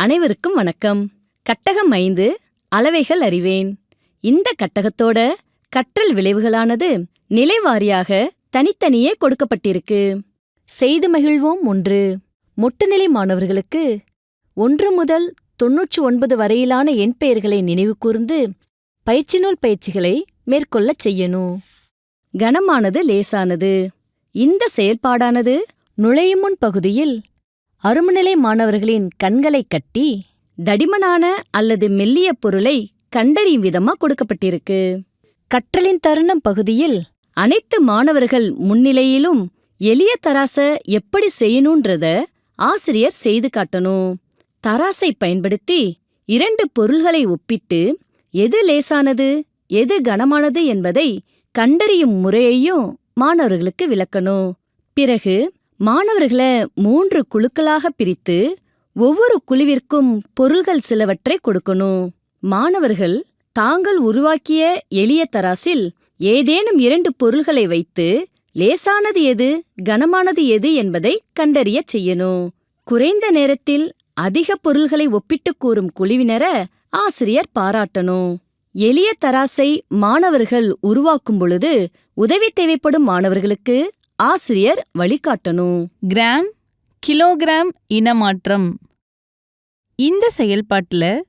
அனைவருக்கும் வணக்கம். கட்டகம் ஐந்து அளவைகள் அறிவேன். இந்த கட்டகத்தோட கற்றல் விளைவுகளானது நிலைவாரியாக தனித்தனியே கொடுக்கப்பட்டிருக்கு. செய்து மகிழ்வோம் ஒன்று. மொட்டுநிலை மாணவர்களுக்கு ஒன்று முதல் தொன்னூற்றி ஒன்பது வரையிலான எண் பெயர்களை நினைவு கூர்ந்து பயிற்சி நூல் பயிற்சிகளை மேற்கொள்ளச் செய்யணும். கனமானது லேசானது. இந்த செயல்பாடானது நுழையும் முன் பகுதியில் அருமநிலை மாணவர்களின் கண்களைக் கட்டி தடிமனான அல்லது மெல்லிய பொருளை கண்டறியும் விதமா கொடுக்கப்பட்டிருக்கு. கற்றலின் தருணம் பகுதியில் அனைத்து மாணவர்கள் முன்னிலையிலும் எளிய தராச எப்படி செய்யணுன்றத ஆசிரியர் செய்து காட்டணும். தராசை பயன்படுத்தி இரண்டு பொருள்களை ஒப்பிட்டு எது லேசானது எது கனமானது என்பதை கண்டறியும் முறையையும் மாணவர்களுக்கு விளக்கணும். பிறகு மாணவர்களை மூன்று குழுக்களாக பிரித்து ஒவ்வொரு குழுவிற்கும் பொருள்கள் சிலவற்றை கொடுக்கணும். மாணவர்கள் தாங்கள் உருவாக்கிய எளிய தராசில் ஏதேனும் இரண்டு பொருள்களை வைத்து லேசானது எது கனமானது எது என்பதை கண்டறியச் செய்யணும். குறைந்த நேரத்தில் அதிக பொருள்களை ஒப்பிட்டுக் கூறும் குழுவினர ஆசிரியர் பாராட்டணும். எளிய தராசை மாணவர்கள் உருவாக்கும் பொழுது உதவி தேவைப்படும் மாணவர்களுக்கு ஆசிரியர் வழிகாட்டணும். கிராம் கிலோகிராம் இனமாற்றம். இந்த செயல்பாட்டுல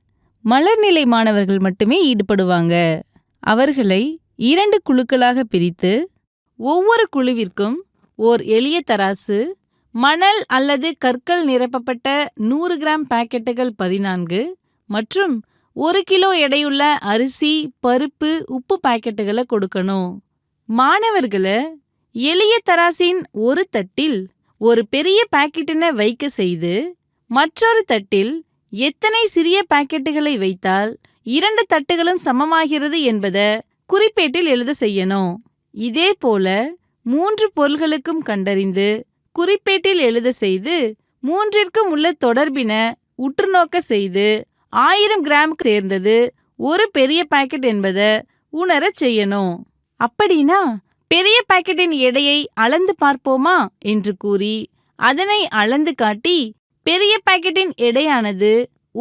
மலர்நிலை மாணவர்கள் மட்டுமே ஈடுபடுவாங்க. அவர்களை இரண்டு குழுக்களாக பிரித்து ஒவ்வொரு குழுவிற்கும் ஓர் எளிய தராசு மணல் அல்லது கற்கள் நிரப்பப்பட்ட நூறு கிராம் பாக்கெட்டுகள் பதினான்கு மற்றும் ஒரு கிலோ எடையுள்ள அரிசி பருப்பு உப்பு பாக்கெட்டுகளை கொடுக்கணும். மாணவர்களை எளிய தராசின் ஒரு தட்டில் ஒரு பெரிய பாக்கெட்டினை வைக்க செய்து மற்றொரு தட்டில் எத்தனை சிறிய பாக்கெட்டுகளை வைத்தால் இரண்டு தட்டுகளும் சமமாகிறது என்பதை குறிப்பேட்டில் எழுத செய்யணும். இதே போல மூன்று பொருள்களுக்கும் கண்டறிந்து குறிப்பேட்டில் எழுத செய்து மூன்றிற்கும் உள்ள தொடர்பின உற்றுநோக்க செய்து ஆயிரம் கிராமுக்கு சேர்ந்தது ஒரு பெரிய பாக்கெட் என்பதை உணரச் செய்யணும். அப்படின்னா பெரிய பாக்கெட்டின் எடையை அளந்து பார்ப்போமா? என்று கூறி அதனை அளந்து காட்டி பெரிய பாக்கெட்டின் எடையானது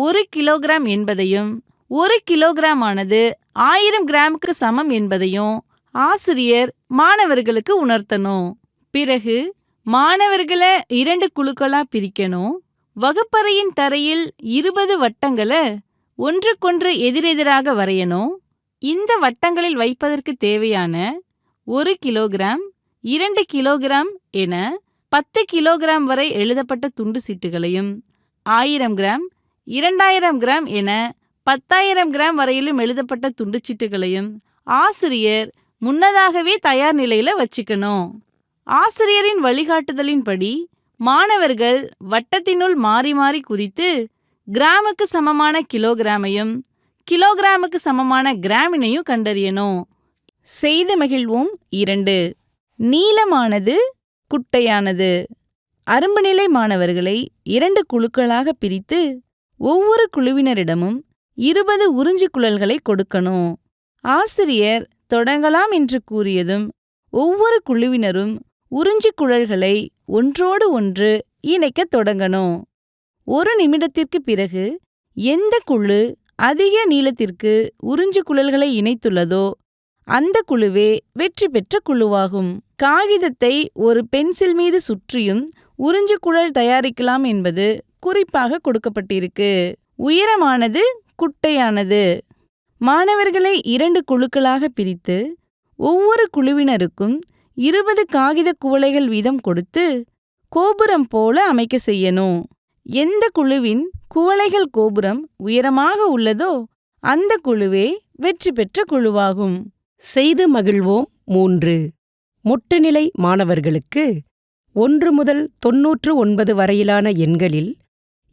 ஒரு கிலோகிராம் என்பதையும் ஒரு கிலோகிராம் ஆனது ஆயிரம் கிராமுக்கு சமம் என்பதையும் ஆசிரியர் மாணவர்களுக்கு உணர்த்தணும். பிறகு மாணவர்களை இரண்டு குழுக்களா பிரிக்கணும். வகுப்பறையின் தரையில் இருபது வட்டங்களை ஒன்றுக்கொன்று எதிரெதிராக வரையணும். இந்த வட்டங்களில் வைப்பதற்கு தேவையான ஒரு கிலோகிராம் இரண்டு கிலோகிராம் என பத்து கிலோகிராம் வரை எழுதப்பட்ட துண்டு சீட்டுகளையும் ஆயிரம் கிராம் இரண்டாயிரம் கிராம் என பத்தாயிரம் கிராம் வரையிலும் எழுதப்பட்ட துண்டுச்சீட்டுகளையும் ஆசிரியர் முன்னதாகவே தயார் நிலையில வச்சுக்கணும். ஆசிரியரின் வழிகாட்டுதலின்படி மாணவர்கள் வட்டத்தினுள் மாறி மாறி குதித்து கிராமுக்கு சமமான கிலோகிராமையும் கிலோகிராமுக்கு சமமான கிராமினையும் கண்டறியணும். செய்து மகிழ்வோம் இரண்டு. நீளமானது குட்டையானது. அரும்புநிலை மாணவர்களை இரண்டு குழுக்களாக பிரித்து ஒவ்வொரு குழுவினரிடமும் இருபது உறிஞ்சி குழல்களை கொடுக்கணும். ஆசிரியர் தொடங்கலாம் என்று கூறியதும் ஒவ்வொரு குழுவினரும் உறிஞ்சி குழல்களை ஒன்றோடு ஒன்று இணைக்கத் தொடங்கணும். ஒரு நிமிடத்திற்கு பிறகு எந்த குழு அதிக நீளத்திற்கு உறிஞ்சு குழல்களை இணைத்துள்ளதோ அந்த குழுவே வெற்றி பெற்ற குழுவாகும். காகிதத்தை ஒரு பென்சில் மீது சுற்றியும் உறிஞ்சு குழல் தயாரிக்கலாம் என்பது குறிப்பாக கொடுக்கப்பட்டிருக்கு. உயரமானது குட்டையானது. மாணவர்களை இரண்டு குழுக்களாக பிரித்து ஒவ்வொரு குழுவினருக்கும் இருபது காகித குவளைகள் வீதம் கொடுத்து கோபுரம் போல அமைக்க செய்யணும். எந்த குழுவின் குவளைகள் கோபுரம் உயரமாக உள்ளதோ அந்த குழுவே வெற்றி பெற்ற குழுவாகும். செய்து மகிழ்வோம் மூன்று. மொட்டுநிலை மாணவர்களுக்கு ஒன்று முதல் தொன்னூற்று ஒன்பது வரையிலான எண்களில்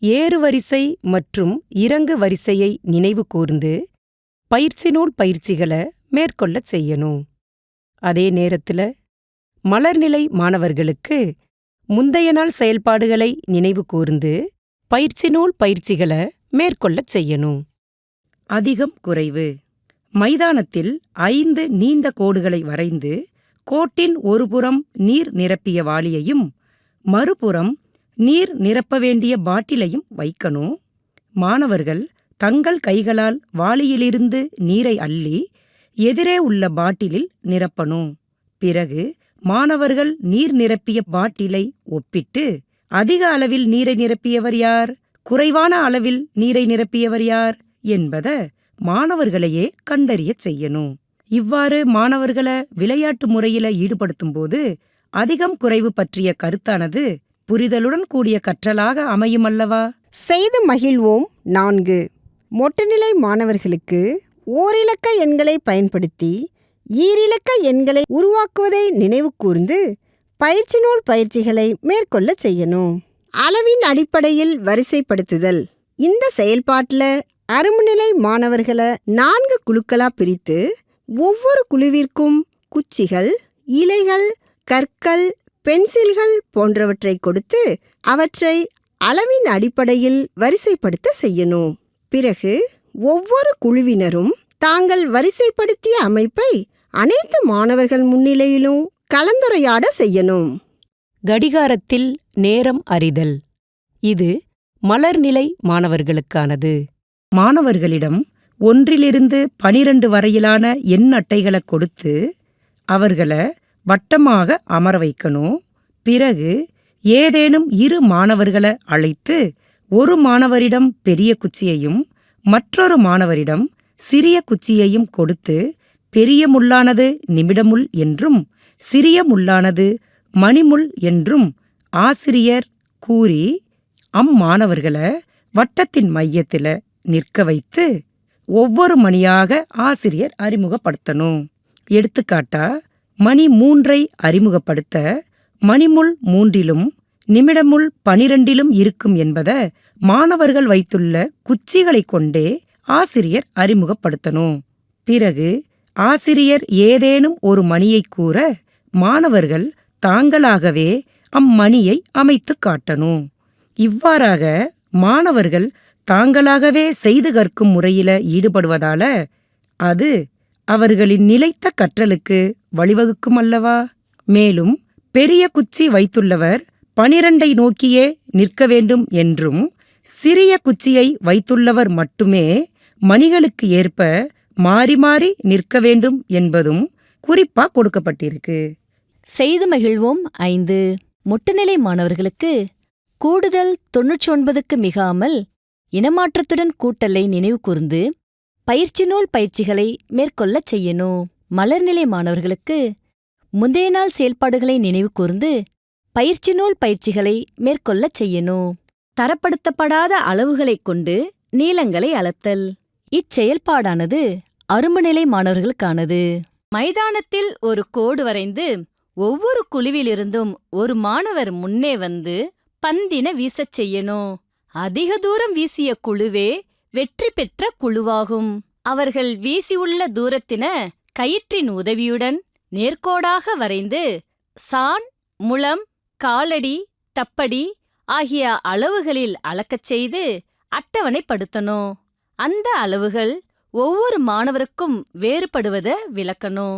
ஏறு வரிசை மற்றும் இறங்கு வரிசையை நினைவு கூர்ந்து பயிற்சி நூல் பயிற்சிகளை மேற்கொள்ளச் செய்யணும். அதே நேரத்துல மலர்நிலை மாணவர்களுக்கு முந்தைய நாள் செயல்பாடுகளை நினைவு கூர்ந்து பயிற்சி நூல் பயிற்சிகளை மேற்கொள்ளச் செய்யணும். அதிகம் குறைவு. மைதானத்தில் ஐந்து நீண்ட கோடுகளை வரைந்து கோட்டின் ஒருபுறம் நீர் நிரப்பிய வாளியையும் மறுபுறம் நீர் நிரப்ப வேண்டிய பாட்டிலையும் வைக்கணும் மாணவர்கள் தங்கள் கைகளால் வாளியிலிருந்து நீரை அள்ளி எதிரே உள்ள பாட்டிலில் நிரப்பணும் பிறகு மாணவர்கள் நீர் நிரப்பிய பாட்டிலை ஒப்பிட்டு அதிக அளவில் நீரை நிரப்பியவர் யார்? குறைவான அளவில் நீரை நிரப்பியவர் யார்? என்பத மாணவர்களையே கண்டறியச் செய்யணும். இவ்வாறு மாணவர்களை விளையாட்டு முறையில ஈடுபடுத்தும்போது அதிகம் குறைவு பற்றிய கருத்தானது புரிதலுடன் கூடிய கற்றலாக அமையும் அல்லவா செய்து மகிழ்வோம் நான்கு. மொட்டுநிலை மாணவர்களுக்கு ஓரிலக்க எண்களை பயன்படுத்தி ஈரிலக்க எண்களை உருவாக்குவதை நினைவு கூர்ந்து பயிற்சி நூல் பயிற்சிகளை மேற்கொள்ள செய்யணும். அளவின் அடிப்படையில் வரிசைப்படுத்துதல். இந்த செயல்பாட்டில் அருமுநிலை மாணவர்களை நான்கு குழுக்களாக பிரித்து ஒவ்வொரு குழுவிற்கும் குச்சிகள் இலைகள் கற்கள் பென்சில்கள் போன்றவற்றை கொடுத்து அவற்றை அளவின் அடிப்படையில் வரிசைப்படுத்த செய்யணும். பிறகு ஒவ்வொரு குழுவினரும் தாங்கள் வரிசைப்படுத்திய அமைப்பை அனைத்து மாணவர்கள் முன்னிலையிலும் கலந்துரையாட செய்யணும். கடிகாரத்தில் நேரம் அறிதல். இது மலர்நிலை மாணவர்களுக்கானது. மாணவர்களிடம் ஒன்றிலிருந்து பனிரண்டு வரையிலான எண் அட்டைகளை கொடுத்து அவர்களை வட்டமாக அமர வைக்கணும். பிறகு ஏதேனும் இரு மாணவர்களை அழைத்து ஒரு மாணவரிடம் பெரிய குச்சியையும் மற்றொரு மாணவரிடம் சிறிய குச்சியையும் கொடுத்து பெரிய முள்ளானது நிமிடமுள் என்றும் சிறிய முள்ளானது மணிமுள் என்றும் ஆசிரியர் கூறி அம்மாணவர்களை வட்டத்தின் மையத்தில நிற்க வைத்து ஒவ்வொரு மணியாக ஆசிரியர் அறிமுகப்படுத்தணும். எடுத்துக்காட்டா மணி மூன்றை அறிமுகப்படுத்த மணிமுள் மூன்றிலும் நிமிடமுள் பனிரெண்டிலும் இருக்கும் என்பத மாணவர்கள் வைத்துள்ள குச்சிகளைக் கொண்டே ஆசிரியர் அறிமுகப்படுத்தணும். பிறகு ஆசிரியர் ஏதேனும் ஒரு மணியை கூற மாணவர்கள் தாங்களாகவே அம்மணியை அமைத்துக் காட்டணும். இவ்வாறாக மாணவர்கள் தாங்களாகவே செய்து கற்கும் முறையில ஈடுபடுவதால அது அவர்களின் நிலைத்த கற்றலுக்கு வழிவகுக்கும் அல்லவா மேலும் பெரிய குச்சி வைத்துள்ளவர் பனிரெண்டை நோக்கியே நிற்க வேண்டும் என்றும் சிறிய குச்சியை வைத்துள்ளவர் மட்டுமே மணிகளுக்கு ஏற்ப மாறி மாறி நிற்க வேண்டும் என்பதும் குறிப்பா கொடுக்கப்பட்டிருக்கு. செய்து மகிழ்வோம். ஐந்து. முட்டுநிலை மாணவர்களுக்கு கூடுதல் தொன்னூற்றி ஒன்பதுக்கு மிகாமல் இனமாற்றத்துடன் கூட்டலை நினைவு கூர்ந்து பயிற்சி நூல் பயிற்சிகளை மேற்கொள்ளச் செய்யணும். மலர்நிலை மாணவர்களுக்கு முந்தைய நாள் செயல்பாடுகளை நினைவு கூர்ந்து பயிற்சி நூல் பயிற்சிகளை மேற்கொள்ளச் செய்யணும். தரப்படுத்தப்படாத அளவுகளைக் கொண்டு நீளங்களை அளத்தல். இச்செயல்பாடானது அரும்புநிலை மாணவர்களுக்கானது. மைதானத்தில் ஒரு கோடு வரைந்து ஒவ்வொரு குழுவிலிருந்தும் ஒரு மாணவர் முன்னே வந்து பந்தின வீசச் செய்யணும். அதிக தூரம் வீசிய குழுவே வெற்றி பெற்ற குழுவாகும். அவர்கள் வீசியுள்ள தூரத்தின கயிற்றின் உதவியுடன் நேர்கோடாக வரைந்து சான் முளம் காலடி தப்படி ஆகிய அளவுகளில் அளக்கச் செய்து அட்டவணைப்படுத்தணும் அந்த அளவுகள் ஒவ்வொரு மாணவருக்கும் வேறுபடுவத விளக்கணும்